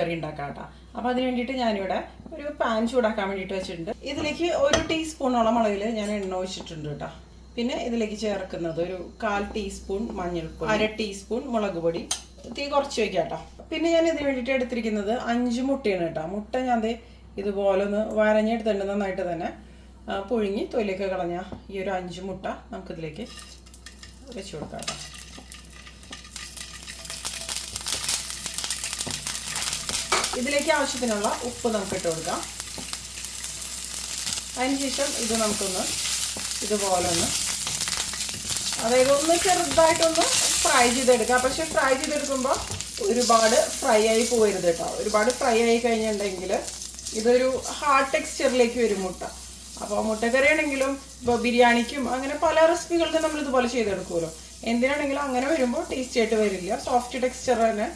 മുട്ടക്കറി ഉണ്ടാക്കാം കേട്ടോ അപ്പൊ അതിന് വേണ്ടിയിട്ട് ഞാനിവിടെ ഒരു പാൻ ചൂടാക്കാൻ വേണ്ടിയിട്ട് വെച്ചിട്ടുണ്ട്. ഇതിലേക്ക് ഒരു ടീസ്പൂണോളം അളവിൽ ഞാൻ എണ്ണ ഒഴിച്ചിട്ടുണ്ട് കേട്ടോ. പിന്നെ ഇതിലേക്ക് ചേർക്കുന്നത് ഒരു കാൽ ടീസ്പൂൺ മഞ്ഞൾപ്പൊടി അര ടീസ്പൂൺ മുളക് പൊടി തീ കുറച്ച് വയ്ക്കാം കേട്ടോ. പിന്നെ ഞാൻ ഇതിന് വേണ്ടിയിട്ട് എടുത്തിരിക്കുന്നത് അഞ്ച് മുട്ടയാണ് കേട്ടോ. മുട്ട ഞാൻ ഇതുപോലെ ഒന്ന് വരഞ്ഞെടുത്തിട്ടുണ്ട് നന്നായിട്ട് തന്നെ. പുഴുങ്ങി തൊലിയൊക്കെ കളഞ്ഞ ഈ ഒരു അഞ്ച് മുട്ട നമുക്കിതിലേക്ക് വെച്ച് കൊടുക്കാം കേട്ടോ. ഇതിലേക്ക് ആവശ്യത്തിനുള്ള ഉപ്പ് നമുക്ക് ഇട്ട് കൊടുക്കാം. അതിനുശേഷം ഇത് നമുക്കൊന്ന് ഇതുപോലെ ഒന്ന് അതായത് ഒന്ന് ചെറുതായിട്ടൊന്ന് ഫ്രൈ ചെയ്തെടുക്കാം. പക്ഷെ ഫ്രൈ ചെയ്തെടുക്കുമ്പോൾ ഒരുപാട് ഫ്രൈ ആയി പോരുത് കേട്ടോ. ഒരുപാട് ഫ്രൈ ആയി കഴിഞ്ഞിട്ടുണ്ടെങ്കിൽ ഇതൊരു ഹാർഡ് ടെക്സ്ചറിലേക്ക് വരും മുട്ട. അപ്പോൾ മുട്ടക്കറി ആണെങ്കിലും ഇപ്പോൾ ബിരിയാണിക്കും അങ്ങനെ പല റെസിപ്പികൾക്കും നമ്മൾ ഇതുപോലെ ചെയ്തെടുക്കുമല്ലോ. എന്തിനാണെങ്കിലും അങ്ങനെ വരുമ്പോൾ ടേസ്റ്റി ആയിട്ട് വരില്ല. സോഫ്റ്റ് ടെക്സ്ചർ തന്നെ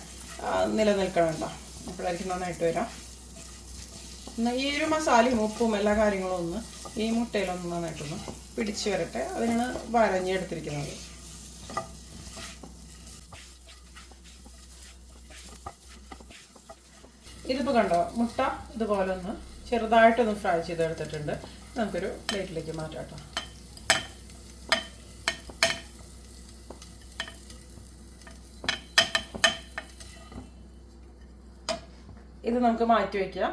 നിലനിൽക്കണം കേട്ടോ. അപ്പോഴായിരിക്കും നന്നായിട്ട് വരാം. എന്നാൽ ഈ ഒരു മസാലയും ഉപ്പും എല്ലാ കാര്യങ്ങളും ഒന്ന് ഈ മുട്ടയിലൊന്ന് നന്നായിട്ടൊന്ന് പിടിച്ചു വരട്ടെ. അതിനാണ് വരഞ്ഞെടുത്തിരിക്കുന്നത് ഇതിപ്പോൾ കണ്ടോ മുട്ട ഇതുപോലെ ഒന്ന് ചെറുതായിട്ടൊന്ന് ഫ്രൈ ചെയ്തെടുത്തിട്ടുണ്ട്. നമുക്കൊരു പ്ലേറ്റിലേക്ക് മാറ്റാം കേട്ടോ. ഇത് നമുക്ക് മാറ്റി വെക്കുക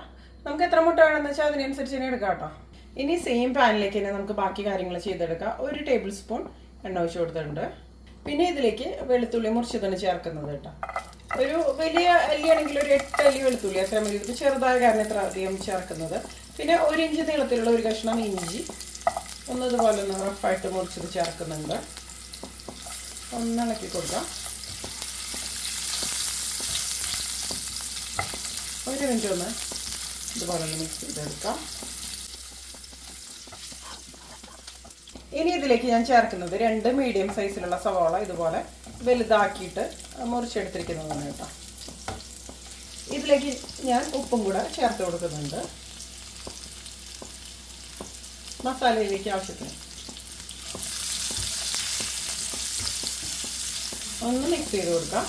നമുക്ക് എത്ര മുട്ട വേണമെന്ന് വെച്ചാൽ അതിനനുസരിച്ച് തന്നെ എടുക്കാം കേട്ടോ. ഇനി സെയിം പാനിലേക്ക് തന്നെ നമുക്ക് ബാക്കി കാര്യങ്ങൾ ചെയ്തെടുക്കാം. ഒരു ടേബിൾ സ്പൂൺ എണ്ണ ഒഴിച്ച് കൊടുത്തിട്ടുണ്ട്. പിന്നെ ഇതിലേക്ക് വെളുത്തുള്ളി മുറിച്ചതാണ് ചേർക്കുന്നത് കേട്ടോ. ഒരു വലിയ അല്ലി ആണെങ്കിൽ ഒരു എട്ട് അല്ലി വെളുത്തുള്ളി അത്ര മതി. ഇപ്പോൾ ചെറുതായ കാരണം ഇത്ര അധികം ചേർക്കുന്നത്. പിന്നെ ഒരു ഇഞ്ച് നീളത്തിലുള്ള ഒരു കഷ്ണം ഇഞ്ചി. ഒന്നതുപോലെ ഒന്ന് റഫായിട്ട് മുറിച്ചത് ചേർക്കുന്നുണ്ട്. ഒന്നിളക്കി കൊടുക്കാം. ഒരു മിനിറ്റ് ഒന്ന് ഇതുപോലെ ഒന്ന് മിക്സ് ചെയ്തെടുക്കാം. ഇനി ഇതിലേക്ക് ഞാൻ ചേർക്കുന്നത് രണ്ട് മീഡിയം സൈസിലുള്ള സവാള ഇതുപോലെ വലുതാക്കിയിട്ട് മുറിച്ചെടുത്തിരിക്കുന്നതാണ് കേട്ടോ. ഇതിലേക്ക് ഞാൻ ഉപ്പും കൂടെ ചേർത്ത് കൊടുക്കുന്നുണ്ട്. മസാലയിലേക്ക് ആവശ്യത്തിന്. ഒന്ന് മിക്സ് ചെയ്ത് കൊടുക്കാം.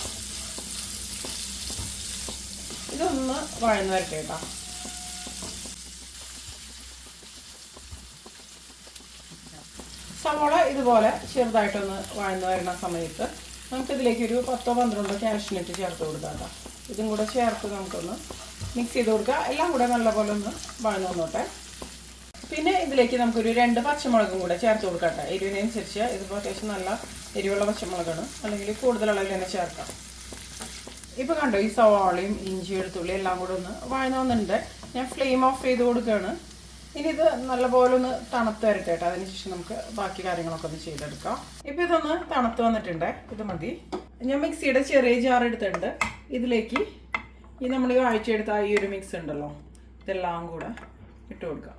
ഇതൊന്ന് വഴന്ന് വരട്ടെ കേട്ടോ. സവോള ഇതുപോലെ ചെറുതായിട്ടൊന്ന് വഴന്ന് വരുന്ന സമയത്ത് നമുക്കിതിലേക്ക് ഒരു പത്തോ പന്ത്രണ്ടോ കാഷ്നട്ട് ചേർത്ത് കൊടുക്കാം കേട്ടോ. ഇതും കൂടെ ചേർത്ത് നമുക്കൊന്ന് മിക്സ് ചെയ്ത് കൊടുക്കുക എല്ലാം കൂടെ നല്ലപോലെ ഒന്ന് വഴന്ന് വന്നോട്ടെ. പിന്നെ ഇതിലേക്ക് നമുക്കൊരു രണ്ട് പച്ചമുളകും കൂടെ ചേർത്ത് കൊടുക്കാം കേട്ടോ. എരിവിനനുസരിച്ച് ഇതിപ്പോൾ അത്യാവശ്യം നല്ല എരിവുള്ള പച്ചമുളകാണ്. അല്ലെങ്കിൽ കൂടുതൽ അളവിൽ തന്നെ ചേർക്കാം. ഇപ്പൊ കണ്ടോ ഈ സവാളയും ഇഞ്ചി വെളുത്തുള്ളി എല്ലാം കൂടെ ഒന്ന് വഴന്നുണ്ട് ഞാൻ ഫ്ലെയിം ഓഫ് ചെയ്ത് കൊടുക്കുകയാണ്. ഇനി ഇത് നല്ലപോലെ ഒന്ന് തണുത്ത് വരട്ടെ കേട്ടോ. അതിനുശേഷം നമുക്ക് ബാക്കി കാര്യങ്ങളൊക്കെ ഒന്ന് ചെയ്തെടുക്കാം. ഇപ്പൊ ഇതൊന്ന് തണുത്ത് വന്നിട്ടുണ്ട്. ഇത് മതി. ഞാൻ മിക്സിയുടെ ചെറിയ ജാർ എടുത്തിട്ടുണ്ട്. ഇതിലേക്ക് ഈ നമ്മൾ ഈ ആഴ്ചയെടുത്ത ഈ ഒരു മിക്സ് ഉണ്ടല്ലോ ഇതെല്ലാം കൂടെ ഇട്ട് കൊടുക്കാം.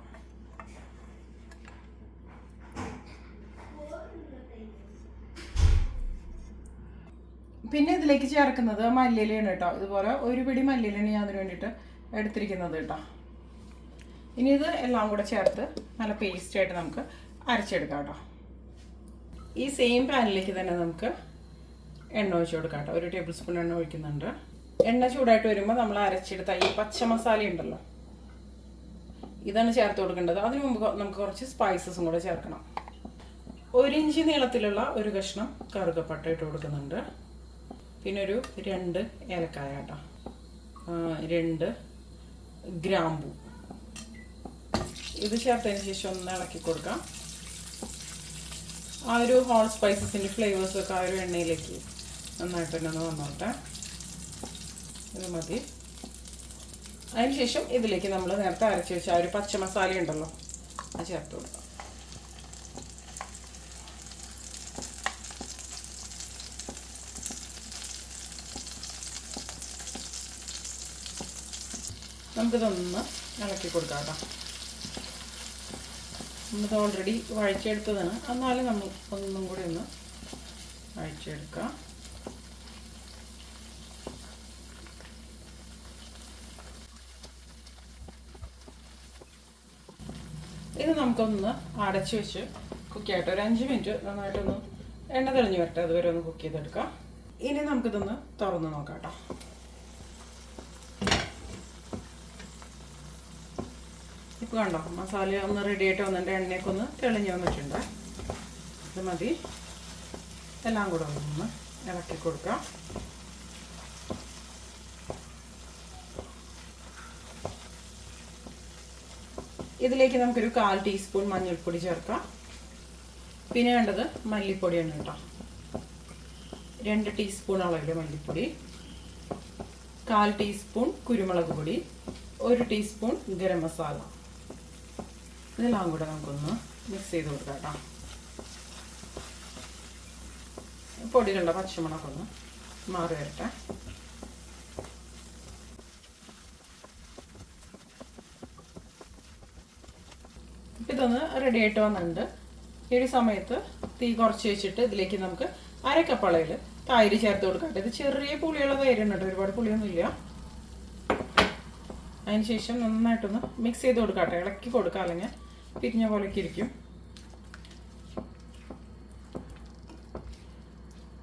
പിന്നെ ഇതിലേക്ക് ചേർക്കുന്നത് മല്ലിയിലയാണ് കേട്ടോ. ഇതുപോലെ ഒരു പിടി മല്ലിയിലാണ് ഞാൻ അതിന് വേണ്ടിയിട്ട് എടുത്തിരിക്കുന്നത് കേട്ടോ. ഇനി ഇത് എല്ലാം കൂടെ ചേർത്ത് നല്ല പേസ്റ്റ് ആയിട്ട് നമുക്ക് അരച്ചെടുക്കാം കേട്ടോ. ഈ സെയിം പാനിലേക്ക് തന്നെ നമുക്ക് എണ്ണ ഒഴിച്ച് കൊടുക്കാം കേട്ടോ. ഒരു ടേബിൾ സ്പൂൺ എണ്ണ ഒഴിക്കുന്നുണ്ട്. എണ്ണ ചൂടായിട്ട് വരുമ്പോൾ നമ്മൾ അരച്ചെടുത്ത ഈ പച്ച മസാല ഉണ്ടല്ലോ. ഇതാണ് ചേർത്ത് കൊടുക്കേണ്ടത്. അതിന് മുമ്പ് നമുക്ക് കുറച്ച് സ്പൈസസും കൂടെ ചേർക്കണം. ഒരു നീളത്തിലുള്ള ഒരു കഷ്ണം കറുകപ്പട്ട ഇട്ട് കൊടുക്കുന്നുണ്ട്. പിന്നെ ഒരു രണ്ട് ഏലക്കായ കേട്ടോ. രണ്ട് ഗ്രാമ്പു. ഇത് ചേർത്തതിന് ശേഷം ഒന്ന് ഇളക്കി കൊടുക്കാം. ആ ഒരു ഹോൾ സ്പൈസസിന്റെ ഫ്ലേവേഴ്സൊക്കെ ആ ഒരു എണ്ണയിലേക്ക് നന്നായിട്ട് തന്നെ ഒന്ന് വന്നോട്ടെ. ഇത് മതി. അതിനുശേഷം ഇതിലേക്ക് നമ്മൾ നേരത്തെ അരച്ച് വെച്ച ആ ഒരു പച്ചമസാല ഉണ്ടല്ലോ അത് ചേർത്ത് കൊടുക്കാം. നമുക്കിതൊന്ന് ഇളക്കി കൊടുക്കാം കേട്ടോ. നമ്മളിത് ഓൾറെഡി വഴിച്ചെടുത്തതാണ് എന്നാലും നമ്മൾ ഒന്നും കൂടി ഒന്ന് വഴിച്ചെടുക്കാം ഇത് നമുക്കൊന്ന് അടച്ച് വെച്ച് കുക്ക് ചെയ്യട്ടെ ഒരു അഞ്ച് മിനിറ്റ് നന്നായിട്ടൊന്ന് എണ്ണ തെളിഞ്ഞ് വരട്ടെ. അതുവരെ ഒന്ന് കുക്ക് ചെയ്തെടുക്കാം. ഇനി നമുക്കിതൊന്ന് തുറന്ന് നോക്കാം കേട്ടോ. കണ്ടോ? മസാല ഒന്ന് റെഡി ആയിട്ട് വന്നിട്ട് എണ്ണയൊക്കെ ഒന്ന് തെളിഞ്ഞു വന്നിട്ടുണ്ട്. ഇത് മതി. എല്ലാം കൂടെ ഒന്ന് ഇളക്കി കൊടുക്കാം. ഇതിലേക്ക് നമുക്കൊരു കാൽ ടീസ്പൂൺ മഞ്ഞൾപ്പൊടി ചേർക്കാം. പിന്നെ വേണ്ടത് മല്ലിപ്പൊടിയാണ് കേട്ടോ. രണ്ട് ടീസ്പൂൺ അളവിൽ മല്ലിപ്പൊടി. കാൽ ടീസ്പൂൺ കുരുമുളക് പൊടി. ഒരു ടീസ്പൂൺ ഗരം മസാല. ഇതെല്ലാം കൂടെ നമുക്കൊന്ന് മിക്സ് ചെയ്ത് കൊടുക്കാം കേട്ടോ. പൊടി കണ്ട പച്ചമുളക് ഒന്ന് മാറി വരട്ടെ. ഇതൊന്ന് റെഡി ആയിട്ട് വന്നിട്ടുണ്ട്. ഈ ഒരു സമയത്ത് തീ കുറച്ച് വെച്ചിട്ട് ഇതിലേക്ക് നമുക്ക് അരക്കപ്പളയിൽ തൈര് ചേർത്ത് കൊടുക്കാം ഇത് ചെറിയ പുളിയുള്ള തൈരുണ്ട് കേട്ടോ ഒരുപാട് പുളിയൊന്നുമില്ല. അതിന് ശേഷം നന്നായിട്ടൊന്ന് മിക്സ് ചെയ്ത് കൊടുക്കട്ടെ ഇളക്കി കൊടുക്കാം അല്ലെങ്കിൽ പിരിഞ്ഞ പോലെയൊക്കെ ഇരിക്കും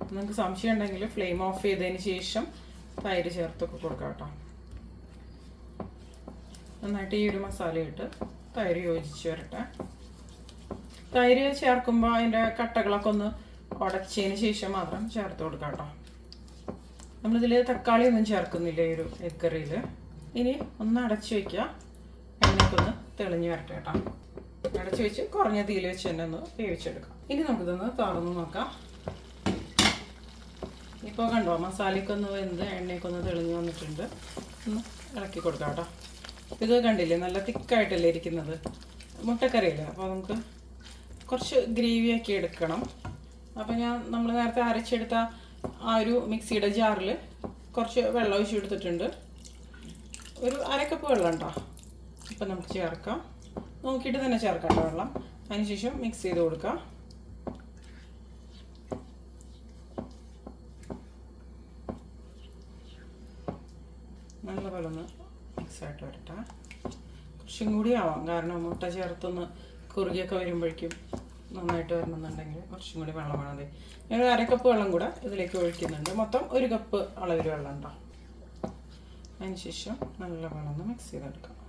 നിങ്ങൾക്ക് സംശയം ഉണ്ടെങ്കിൽ ഫ്ലെയിം ഓഫ് ചെയ്തതിന് ശേഷം തൈര് ചേർത്തൊക്കെ കൊടുക്കാം കേട്ടോ. നന്നായിട്ട് ഈ ഒരു മസാല ഇട്ട് തൈര് യോജിച്ച് വരട്ടെ. തൈര് ചേർക്കുമ്പോൾ അതിന്റെ കട്ടകളൊക്കെ ഒന്ന് ഉടച്ചതിന് ശേഷം മാത്രം ചേർത്ത് കൊടുക്കാം കേട്ടോ. നമ്മളിതിൽ തക്കാളി ഒന്നും ചേർക്കുന്നില്ല ഈ ഒരു എഗ് കറിയിൽ ഇനി ഒന്ന് അടച്ച് വയ്ക്കുക എണ്ണക്കൊന്ന് തെളിഞ്ഞ് വരട്ടെ കേട്ടോ. അടച്ച് വെച്ച് കുറഞ്ഞ തീയിൽ വെച്ച് തന്നെ ഒന്ന് വേവിച്ചെടുക്കാം. ഇനി നമുക്കിതൊന്ന് തുറന്ന് നോക്കാം. ഇപ്പോൾ കണ്ടോ മസാലയ്ക്കൊന്ന് വെന്ത് എണ്ണയ്ക്കൊന്ന് തെളിഞ്ഞ് വന്നിട്ടുണ്ട്. ഒന്ന് ഇളക്കി കൊടുക്കാം കേട്ടോ. ഇത് കണ്ടില്ലേ നല്ല തിക്കായിട്ടല്ലേ ഇരിക്കുന്നത്? മുട്ടക്കറിയില്ല? അപ്പോൾ നമുക്ക് കുറച്ച് ഗ്രേവി ആക്കി എടുക്കണം. അപ്പോൾ ഞാൻ നമ്മൾ നേരത്തെ അരച്ചെടുത്ത ആ ഒരു മിക്സിയുടെ ജാറിൽ കുറച്ച് വെള്ളം ഒഴിച്ച് എടുത്തിട്ടുണ്ട് ഒരു അരക്കപ്പ് വെള്ളം ഉണ്ടോ? ഇപ്പം നമുക്ക് ചേർക്കാം. നോക്കിയിട്ട് തന്നെ ചേർക്കാം വെള്ളം. അതിനുശേഷം മിക്സ് ചെയ്ത് കൊടുക്കാം. നല്ലപോലെ ഒന്ന് മിക്സ് ആയിട്ട് വരട്ടെ. കുറച്ചും കൂടി ആവാം. കാരണം മുട്ട ചേർത്തൊന്ന് കുറുകിയൊക്കെ വരുമ്പോഴേക്കും നന്നായിട്ട് വരണമെന്നുണ്ടെങ്കിൽ കുറച്ചും കൂടി വെള്ളം വേണം. അതെ. ഒരു അരക്കപ്പ് വെള്ളം കൂടെ ഇതിലേക്ക് ഒഴിക്കുന്നുണ്ട്. മൊത്തം ഒരു കപ്പ് അളവിൽ വെള്ളം ഉണ്ടോ? അതിനുശേഷം നല്ല വെള്ളം ഒന്ന് മിക്സ് ചെയ്തെടുക്കാം.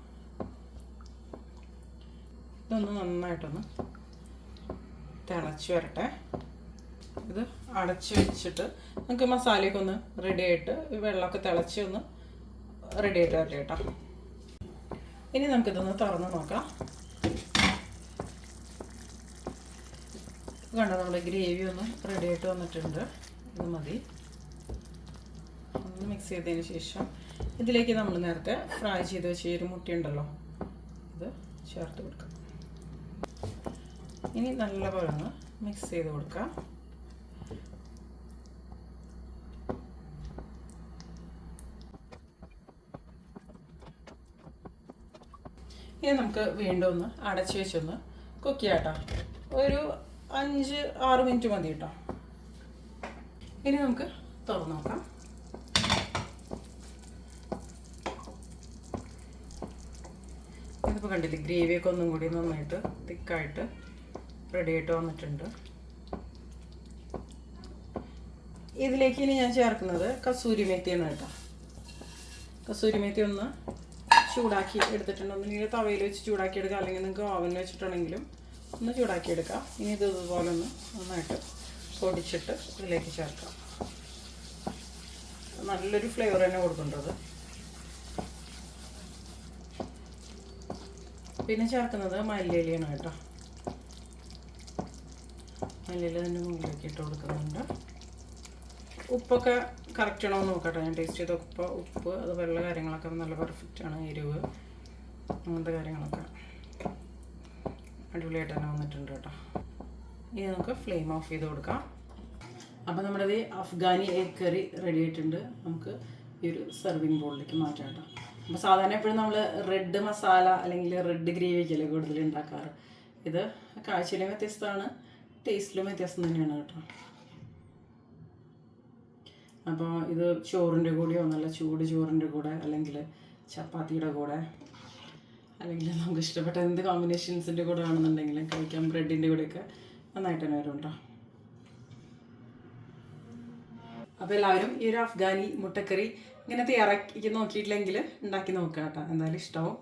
ഇതൊന്ന് നന്നായിട്ടൊന്ന് തിളച്ച് വരട്ടെ. ഇത് അടച്ച് വെച്ചിട്ട് നമുക്ക് മസാലയൊക്കെ ഒന്ന് റെഡി ആയിട്ട് വെള്ളമൊക്കെ തിളച്ച് ഒന്ന് റെഡി ആയിട്ട് വരട്ടെ കേട്ടോ. ഇനി നമുക്കിതൊന്ന് തുറന്ന് നോക്കാം. കണ്ടോ നമ്മുടെ ഗ്രേവി ഒന്ന് റെഡി ആയിട്ട് വന്നിട്ടുണ്ട്. ഇത് മതി. ഒന്ന് മിക്സ് ചെയ്തതിന് ശേഷം ഇതിലേക്ക് നമ്മൾ നേരത്തെ ഫ്രൈ ചെയ്ത് വെച്ച ഒരു മുട്ടയുണ്ടല്ലോ ഇത് ചേർത്ത് കൊടുക്കാം. ഇനി നല്ലപോലെ ഒന്ന് മിക്സ് ചെയ്ത് കൊടുക്കാം. ഇനി നമുക്ക് വീണ്ടും ഒന്ന് അടച്ചു വെച്ചൊന്ന് കുക്ക് ചെയ്യാം കേട്ടോ. ഒരു അഞ്ച് ആറ് മിനിറ്റ് മതി കേട്ടോ. ഇനി നമുക്ക് തുറന്നു നോക്കാം. ഇതിപ്പോൾ കണ്ടില്ലേ ഗ്രേവിയൊക്കെ ഒന്നും കൂടി നന്നായിട്ട് തിക്കായിട്ട് റെഡി ആയിട്ട് വന്നിട്ടുണ്ട്. ഇതിലേക്ക് ഇനി ഞാൻ ചേർക്കുന്നത് കസൂരി മെത്തിയാണ് കേട്ടോ. കസൂരി മെത്തി ഒന്ന് ചൂടാക്കി എടുത്തിട്ടുണ്ട്. ഒന്നുകിൽ തവയിൽ വെച്ച് ചൂടാക്കി എടുക്കുക അല്ലെങ്കിൽ നിങ്ങൾക്ക് ഓവനിൽ വെച്ചിട്ടുണ്ടെങ്കിലും ഒന്ന് ചൂടാക്കി എടുക്കാം. ഇനി ഇത് ഇതുപോലെ ഒന്ന് നന്നായിട്ട് പൊടിച്ചിട്ട് ഇതിലേക്ക് ചേർക്കാം. നല്ലൊരു ഫ്ലേവർ തന്നെ കൊടുക്കേണ്ടത് പിന്നെ ചേർക്കുന്നത് മല്ലിയിലയാണ് കേട്ടോ. മല്ലിയില തന്നെ മുകളിലേക്ക് ഇട്ട് കൊടുക്കുന്നുണ്ട്. ഉപ്പൊക്കെ കറക്റ്റ് ആണോ എന്ന് നോക്കട്ടെ. ഞാൻ ടേസ്റ്റ് ചെയ്ത ഉപ്പ് ഉപ്പ് അത് വെള്ള കാര്യങ്ങളൊക്കെ നല്ല പെർഫെക്റ്റ് ആണ്. എരിവ് അങ്ങനത്തെ കാര്യങ്ങളൊക്കെ. അടിപൊളിയായിട്ട് തന്നെ വന്നിട്ടുണ്ട് കേട്ടോ. ഇനി നമുക്ക് ഫ്ലെയിം ഓഫ് ചെയ്ത് കൊടുക്കാം. അപ്പോൾ നമ്മുടെ ഈ അഫ്ഗാനി എഗ് കറി റെഡി ആയിട്ടുണ്ട്. നമുക്ക് ഈ ഒരു സെർവിങ് ബോളിലേക്ക് മാറ്റാം കേട്ടോ. അപ്പോൾ സാധാരണ എപ്പോഴും നമ്മൾ റെഡ് മസാല അല്ലെങ്കിൽ റെഡ് ഗ്രേവിയൊക്കെയല്ലേ കൂടുതൽ ഉണ്ടാക്കാറ്? ഇത് കാഴ്ചയിലും വ്യത്യസ്തമാണ്. ടേസ്റ്റിലും വ്യത്യാസം തന്നെയാണ് കേട്ടോ. അപ്പോൾ ഇത് ചോറിന്റെ കൂടെയോ നല്ല ചൂട് ചോറിന്റെ കൂടെ അല്ലെങ്കിൽ ചപ്പാത്തിയുടെ കൂടെ അല്ലെങ്കിൽ നമുക്ക് ഇഷ്ടപ്പെട്ട എന്ത് കോമ്പിനേഷൻസിന്റെ കൂടെ ആണെന്നുണ്ടെങ്കിലും കഴിക്കാം. ബ്രെഡിന്റെ കൂടെയൊക്കെ നന്നായിട്ട് തന്നെ വരും കേട്ടോ. അപ്പോൾ എല്ലാവരും ഈ ഒരു അഫ്ഗാനി മുട്ടക്കറി ഇങ്ങനെ തയ്യാറാക്കി നോക്കിയിട്ടില്ലെങ്കിൽ ഉണ്ടാക്കി നോക്കുക കേട്ടോ. എന്തായാലും ഇഷ്ടമാവും